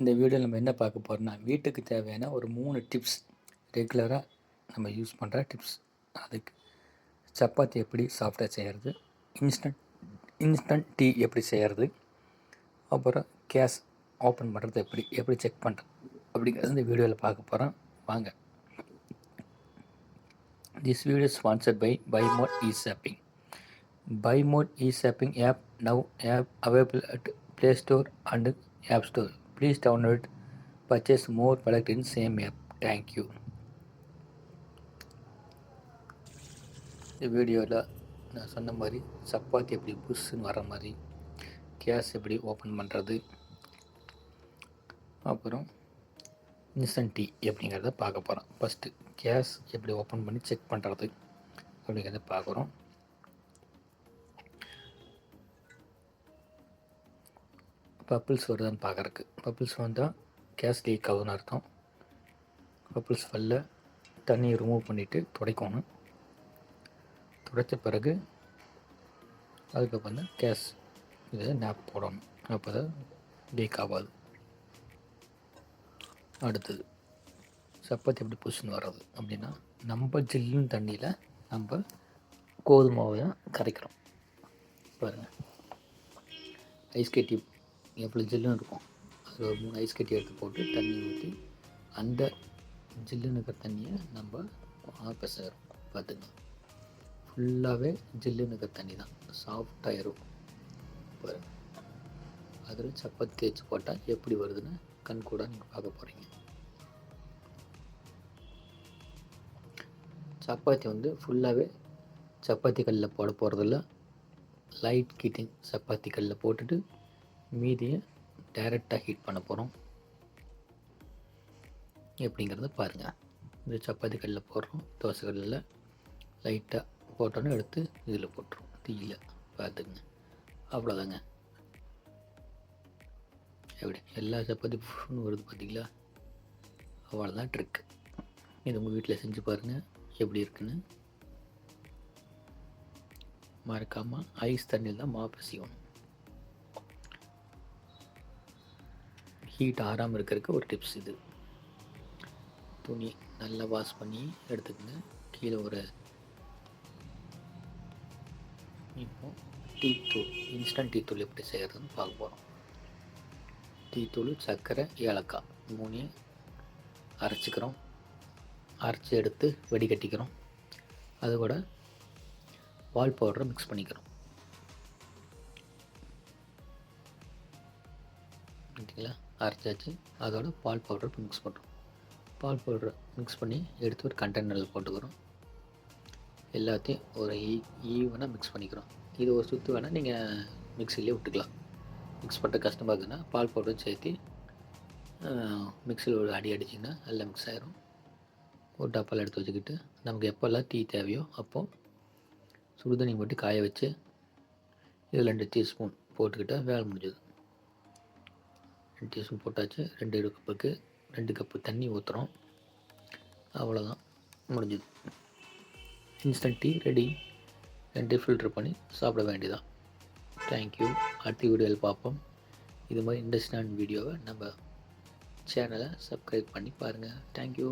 இந்த வீடியோவில் நம்ம என்ன பார்க்க போகிறோம்னா வீட்டுக்கு தேவையான ஒரு மூணு டிப்ஸ் ரெகுலராக நம்ம யூஸ் பண்ணுற டிப்ஸ் அதுக்கு சப்பாத்தி எப்படி சாஃப்டாக செய்கிறது இன்ஸ்டன்ட் இன்ஸ்டன்ட் டீ எப்படி செய்கிறது அப்புறம் கேஸ் ஓப்பன் பண்ணுறது எப்படி எப்படி செக் பண்ணுறது அப்படிங்கிறது இந்த வீடியோவில் பார்க்க போகிறோம் வாங்க. This video sponsored by by Mod e shopping by Mod e shopping app now app available at play store and app store please download purchase more product in same app. Thank you. இந்த வீடியோவில் நான் சொன்ன மாதிரி சப்பாத்தி எப்படி புஷ்ஷுன்னு வர மாதிரி case எப்படி open பண்ணுறது அப்புறம் இன்ஸ்டன்ட் டீ எப்படிங்கிறத பார்க்க போகிறோம் ஃபஸ்ட்டு கேஸ் எப்படி ஓப்பன் பண்ணி செக் பண்ணுறது அப்படிங்கிறத பார்க்குறோம் பப்பிள்ஸ் வருதான்னு பார்க்குறக்கு பப்பிள்ஸ் வந்தால் கேஸ் லீக் ஆகுதுன்னு அர்த்தம். பப்பிள்ஸ் வரல. தண்ணியை ரிமூவ் பண்ணிவிட்டு துடைக்கணும். துடைச்ச பிறகு அதுக்கப்புறம் தான் கேஸ் இதை நேப் போடணும். அப்போ தான் லீக் ஆகாது. அடுத்தது சப்பாத்தி எப்படி புஷ்ஷுன்னு வர்றது அப்படின்னா நம்ம ஜில்லுன்னு தண்ணியில் நம்ம கோதுமாவை தான் கரைக்கிறோம். பாருங்கள் ஐஸ் கட்டி எவ்வளோ ஜில்லுன்னு இருக்கும். அதில் ஒரு மூணு ஐஸ் கட்டி எடுத்து போட்டு தண்ணி ஊற்றி அந்த ஜில்லுன்னு இருக்கிற தண்ணியை நம்ம பெசகிறோம் பார்த்துங்க ஃபுல்லாகவே ஜில்லுன்னு இருக்கிற தண்ணி தான். சாஃப்டாகிடும் பாருங்கள் அதில் சப்பாத்தி தேய்ச்சி போட்டால் எப்படி வருதுன்னு கண் கூட நீங்கள் பார்க்க போகிறீங்க சப்பாத்தி வந்து ஃபுல்லாகவே சப்பாத்தி கல்லில் போட போகிறதில்ல லைட் கீட்டிங் சப்பாத்தி கல்லில் போட்டுட்டு மீதியை டைரெக்டாக ஹீட் பண்ண போகிறோம் எப்படிங்கிறத பாருங்கள் இந்த சப்பாத்தி கல்லில் போடுறோம். தோசை கல்லில் லைட்டாக போட்டோன்னே எடுத்து இதில் போட்டுரும் தீயில் பார்த்துக்குங்க. அவ்வளோதாங்க எப்படி? எல்லா சப்பாத்தி புஷ்னு வருது பார்த்தீங்களா அவ்வளோதான் ட்ரிக் இது உங்கள் வீட்டில் செஞ்சு பாருங்கள் எப்படி இருக்குன்னு. மறக்காமல் ஐஸ் தண்ணியில் தான் மாவு பிசையணும். ஹீட் ஆறாமல் இருக்கிறதுக்கு ஒரு டிப்ஸ் இது. துணி நல்லா வாஷ் பண்ணி எடுத்துக்கங்க. கீழே ஒரு இப்போ டீ தூள் இன்ஸ்டன்ட் டீ தூள் எப்படி செய்கிறதுன்னு பார்க்க போகிறோம் டீ தூள் சர்க்கரை ஏலக்காய் மூணையும் அரைச்சிக்கிறோம். அரைச்சி எடுத்து வெடிகட்டிக்கிறோம். அது கூட பால் பவுடரை மிக்ஸ் பண்ணிக்கிறோம். ஓகேங்களா அரைச்சாச்சு. அதோட பால் பவுடர் மிக்ஸ் பண்ணுறோம் பால் பவுடரை மிக்ஸ் பண்ணி எடுத்து ஒரு கண்டெய்னரில் போட்டுக்கிறோம். எல்லாத்தையும் ஒரு ஈ ஈவனாக மிக்ஸ் பண்ணிக்கிறோம். இது ஒரு சுற்று வேணால் நீங்கள் மிக்சிலே விட்டுக்கலாம். மிக்ஸ் பண்ணுற கஷ்டமாக இருக்குன்னா பால் பவுடரும் சேர்த்து மிக்சியில் ஒரு அடி அடிச்சிங்கன்னா எல்லாம் மிக்ஸ் ஆகிரும் ஒரு டப்பால் எடுத்து வச்சுக்கிட்டு நமக்கு எப்போல்லாம் டீ தேவையோ அப்போது சுடுதண்ணி போட்டு காய வச்சு இது ரெண்டு டீஸ்பூன் போட்டுக்கிட்டால் வேலை முடிஞ்சது. டீஸ்பூன் போட்டாச்சு. ரெண்டு கப்புக்கு ரெண்டு கப்பு தண்ணி ஊற்றுறோம் அவ்வளோதான் முடிஞ்சுது. இன்ஸ்டன்ட் டீ ரெடி ரெண்டு ஃபில்ட்ரு பண்ணி சாப்பிட வேண்டியதான் தேங்க்யூ அடுத்த வீடியோவில் பார்ப்போம். இது மாதிரி இன்ட்ரெஸ்டான வீடியோவை நம்ம சேனலை சப்ஸ்கிரைப் பண்ணி பாருங்கள் தேங்க்யூ